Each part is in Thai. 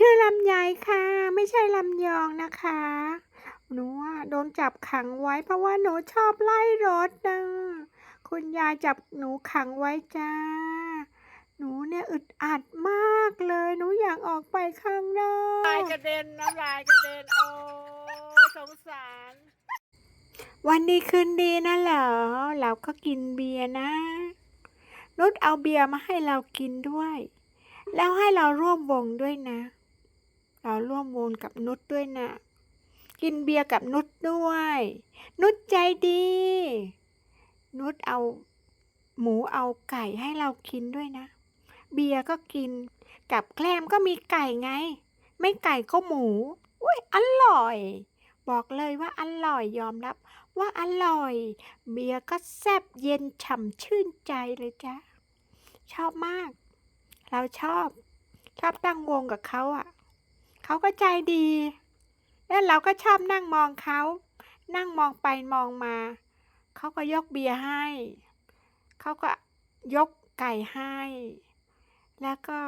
ชื่อลำไยค่ะ ไม่ใช่ลำยองนะคะ หนูอะโดนจับขังไว้เพราะว่าหนูชอบไล่รถนะคุณยายจับหนูขังไว้จ้า หนูเนี่ยอึดอัดมากเลย หนูอยากออกไปข้างนอลายกกระเด็นน้ำลายกระเด็นโอ้ยสงสาร วันดีคืนดีนะเหรอ เราก็กินเบียร์นะนุชเอาเบียร์มาให้เรากินด้วย แล้วให้เราร่วมวงด้วยนะ เราร่วมวงกับนุชด้วยนะ กินเบียร์กับนุชด้วย นุชใจดี นุชเอา หมูเอาไก่ให้เรากินด้วยนะ เบียร์ก็กิน กับแกล้มก็มีไก่ไง ไม่ไก่ก็หมู อุ้ยอร่อย บอกเลยว่าอร่อยยอมรับ ว่าอร่อย เบียร์ก็แซ่บเย็นฉ่ำชื่นใจเลยจ้ะชอบมาก เราชอบ ชอบตั้งวงกับเขาอะ เขาก็ใจดี แล้วเราก็ชอบนั่งมองเขา นั่งมองไปมองมา เขาก็ยกเบียร์ให้ เขาก็ยกไก่ให้ แล้วก็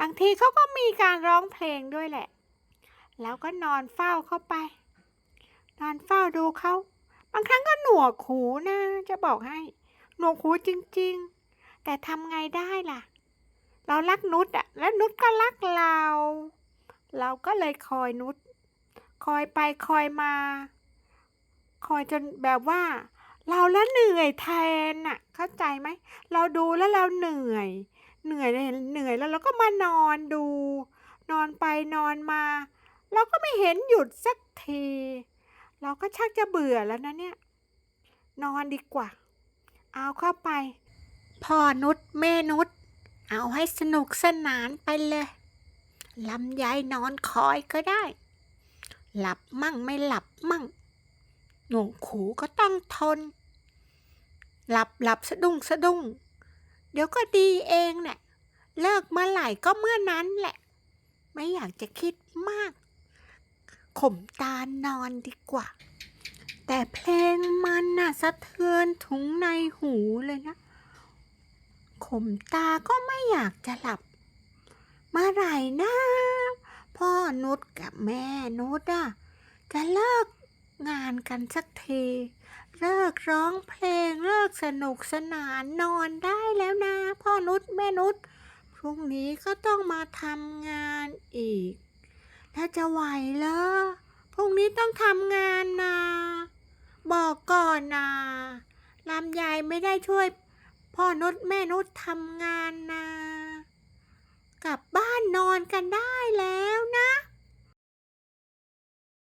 บางทีเขาก็มีการร้องเพลงด้วยแหละ แล้วก็นอนเฝ้าเข้าไป นอนเฝ้าดูเขาบางครั้งก็หนวกหูนะจะบอกให้ หนวกหูจริง ๆ แต่ทำไงได้ล่ะ เรารักนุชอะแล้วนุชก็รักเรา เราก็เลยคอยนุชคอยไปคอยมา คอยจนแบบว่า เราแล้วเหนื่อยแทนน่ะ เข้าใจไหม เราดูแล้วเราเหนื่อย เหนื่อยเหนื่อยแล้วเราก็มานอนดู นอนไปนอนมา เราก็ไม่เห็นหยุดสักที เราก็ชักจะเบื่อแล้วนะเนี่ย นอนดีกว่า เอาเข้าไปพ่อนุชแม่นุชเอาให้สนุกสนานไปเลย ลำไยนอนคอยก็ได้ หลับมั่งไม่หลับมั่ง หนวกหูก็ต้องทน หลับหลับสะดุ้งสะดุ้ง เดี๋ยวก็ดีเองแหละเลิกเมื่อไหร่ก็เมื่อนั้นแหละ ไม่อยากจะคิดมาก ข่มตานอนดีกว่า แต่เพลงมันน่ะสะเทือนถุงในหูเลยนะ ข่มตาก็ไม่อยากจะหลับเมื่อไหร่นะ พ่อนุชกับแม่นุชอะจะเลิกงานกันสักที เลิกร้องเพลงเลิกสนุกสนานนอนได้แล้วนะ พ่อนุชแม่นุชพรุ่งนี้ก็ต้องมาทำงานอีกถ้าจะไหวเหรอพรุ่งนี้ต้องทำงานนะบอกก่อนนะลำไยไม่ได้ช่วย พ่อนุชแม่นุชทำงานนะกลับบ้านนอนกันได้แล้ว